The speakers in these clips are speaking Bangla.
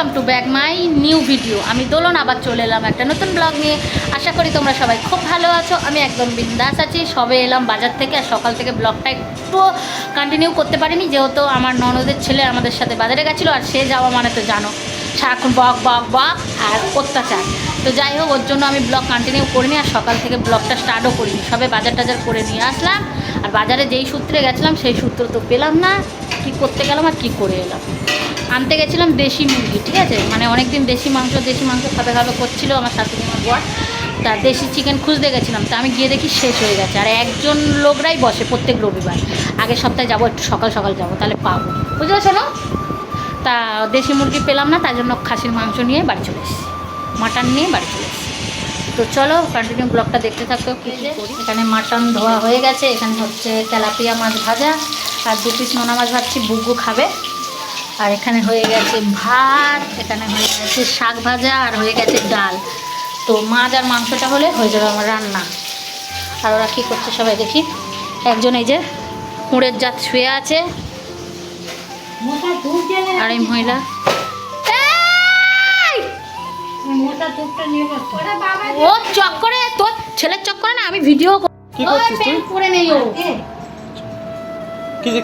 Welcome to back my new video. আমি দোলন, আবার চলে এলাম একটা নতুন ব্লগ নিয়ে। আশা করি তোমরা সবাই খুব ভালো আছো। আমি একদম বিন্দাস আছি। সবে এলাম বাজার থেকে আর সকাল থেকে ব্লগটা একটু কন্টিনিউ করতে পারিনি। যেহেতু আমার ননদের ছেলে আমাদের সাথে বাজারে গেছিল, আর সে যাওয়া মানে তো জানো, সারাক্ষণ বক বক বক আর অত্যাচার। তো যাই হোক, ওর জন্য আমি ব্লগ কন্টিনিউ করিনি আর সকাল থেকে ব্লগটা স্টার্টও করিনি। সবে বাজার টাজার করে নিয়ে আসলাম। আর বাজারে যেই সূত্রে গেছিলাম, সেই সূত্র তো পেলাম না। কি করতে গেলাম আর কি করে এলাম? আনতে গেছিলাম দেশি মুরগি, ঠিক আছে? মানে অনেক দিন দেশি মাংস দেশি মাংস খাবে খাবে করছিল আমার শাশুড়ি, আমার বর। তা দেশি চিকেন খুঁজতে গেছিলাম, তা আমি গিয়ে দেখি শেষ হয়ে গেছে। আর একজন লোকরাই বসে প্রত্যেক রবিবার। আগের সপ্তাহে যাব, একটু সকাল সকাল যাব, তাহলে পাবো। বুঝতে পারছ না তা দেশি মুরগি পেলাম না, তার জন্য খাসির মাংস নিয়ে বাড়ি চলে এসেছি। মাটন নিয়ে বাড়ি চলে এসেছি। তো চলো কন্টিনিউ ব্লগটা দেখতে থাকো, কী কী করি। এখানে মাটন ধোয়া হয়ে গেছে, এখানে হচ্ছে তেলাপিয়া মাছ ভাজা, আর দু পিস নোনা মাছ ভাবছি, বুগু খাবে। আর এখানে হয়ে গেছে ভাত এখানে হয়ে গেছে শাক ভাজা আর হয়ে গেছে ডাল। তো মাছ আর মাংসটা হলে হয়ে যাবে আমার রান্না। আর ওরা কী করছে সবাই দেখি। একজন এই যে কুঁড়ের জাত শুয়ে আছে। আর এই মহিলা। এই! ও চক্করে তোর ছেলের চক্করে না আমি ভিডিও কি করছিস তুই?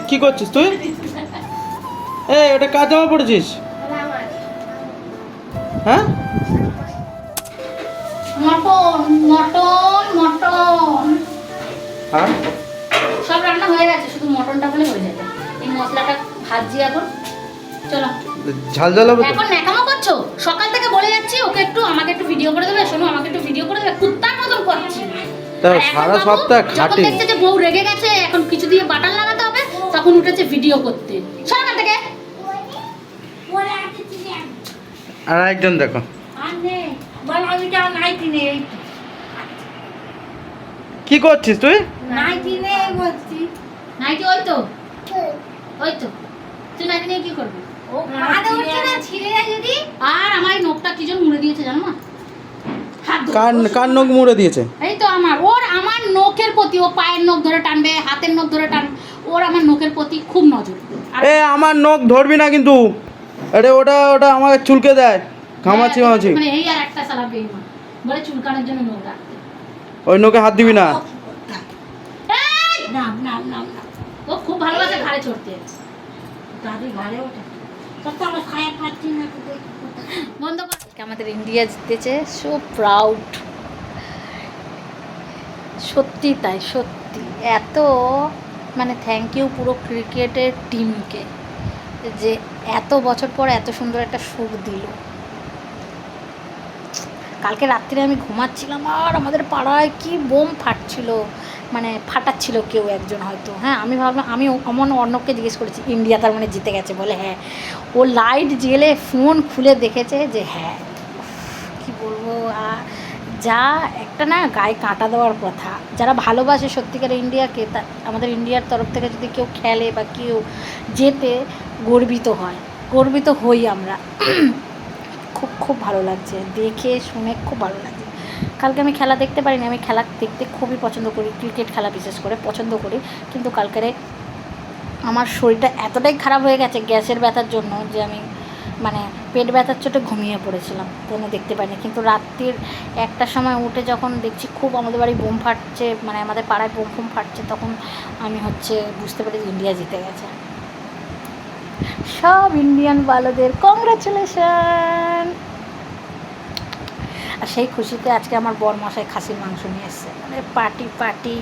কি করছিস তুই? এই ওটা কার জামা পড়েছিস? হ্যাঁ? Mutton mutton mutton. আর? সব রান্না হয়ে গেছে শুধু মটনটা হয়ে যাবে। এই মশলাটা ভাজছি এখন। চলো। ঝাল ঝাল হবে এখন ন্যাকামো করছ? সকাল থেকে বলে যাচ্ছি ওকে একটু আমাকে একটু ভিডিও করে দেবে শোনো আমাকে একটু ভিডিও করে দেবে কুত্তার মতন করছি। সারা সপ্তাহ খাটে। দেখছে যে বউ রেগে গেছে এখন কিছু দিয়ে বাটার লাগাতে হবে তখন উঠেছে ভিডিও করতে সকাল থেকে আর একজন দেখো। কি করছিস তুই? নাইটি ওই তো। ওই তো। তুই নাইটি নিয়ে কি করবি? আর আমার নখটা কি মুড়ে দিয়েছে জানো না হাত কার কার নখ মুড়ে দিয়েছে? এই তো আমার। ওর আমার নখের প্রতি ও পায়ের নখ ধরে টানবে হাতের নখ ধরে টানবে ওর আমার নখের প্রতি খুব নজর। এ আমার নখ ধরবি না কিন্তু। আরে ওটা ওটা আমাকে চুলকে দেয় ঘামাচ্ছি ঘামাচ্ছি। মানে এই আর একটা সালা বেইমান বলে চুলকানোর জন্য নখ রাখতে। ওই নখে হাত দিবি না। এই! ও খুব ভালোবাসে ঘাড়ে চড়তে। বন্ধ কর। আজকে আমাদের ইন্ডিয়া জিতেছে সো প্রাউড সত্যি তাই সত্যি। এত মানে থ্যাংক ইউ পুরো ক্রিকেটের টিমকে যে এত বছর পর এত সুন্দর একটা সুখ দিল। কালকে রাত্রে আমি ঘুমাচ্ছিলাম আর আমাদের পাড়ায় কি বোম ফাটছিল মানে ফাটাচ্ছিল কেউ একজন হয়তো। হ্যাঁ আমি ভাবলাম, আমি অমন অর্ণবকে জিজ্ঞেস করেছি, ইন্ডিয়া তার মানে জিতে গেছে? বলে হ্যাঁ। ও লাইট জেলে ফোন খুলে দেখেছে যে হ্যাঁ। যা একটা না গায়ে কাঁটা দেওয়ার কথা। যারা ভালোবাসে সত্যিকার ইন্ডিয়াকে, তা আমাদের ইন্ডিয়ার তরফ থেকে যদি কেউ খেলে বা কেউ যেতে গর্বিত হয়। গর্বিত হই আমরা। খুব খুব ভালো লাগছে। দেখে শুনে খুব ভালো লাগছে। কালকে আমি খেলা দেখতে পারিনি। আমি খেলা দেখতে খুবই পছন্দ করি। ক্রিকেট খেলা বিশেষ করে পছন্দ করি। কিন্তু কালকেরে আমার শরীরটা এতটাই খারাপ হয়ে গেছে গ্যাসের ব্যথার জন্য যে আমি মানে পেট ব্যথার চোটে ঘুমিয়ে পড়েছিলাম জন্য দেখতে পাইনি। কিন্তু রাত্রির একটার সময় উঠে যখন দেখছি খুব আমাদের বাড়ি বোম ফাটছে মানে আমাদের পাড়ায় বোম ফোম ফাটছে, তখন আমি হচ্ছে বুঝতে পারি ইন্ডিয়া জিতে গেছে। সব ইন্ডিয়ান বালোদের কংগ্রাচুলেশন আর সেই খুশিতে আজকে আমার বর মশাই খাসির মাংস নিয়ে এসছে। মানে পার্টি পার্টি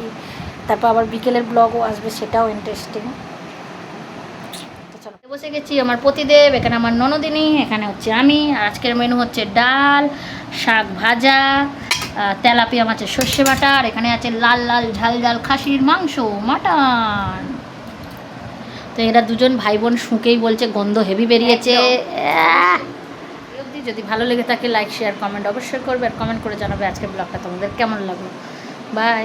তারপর আবার বিকেলের ব্লগও আসবে, সেটাও ইন্টারেস্টিং বসে গেছি আমার পতিদেব এখানে আমার ননদিনী এখানে হচ্ছে আমি আর আজকের মেনু হচ্ছে ডাল শাক ভাজা তেলাপিয়া মাছের সর্ষে বাটা আর এখানে আছে লাল লাল ঝাল ঝাল খাসির মাংস মাটন। তো এরা দুজন ভাই বোন শুঁকেই বলছে গন্ধ হেভি বেরিয়েছে। যদি ভালো লেগে থাকে লাইক শেয়ার কমেন্ট অবশ্যই করবে আর কমেন্ট করে জানাবে আজকের ব্লগটা তোমাদের কেমন লাগল। বাই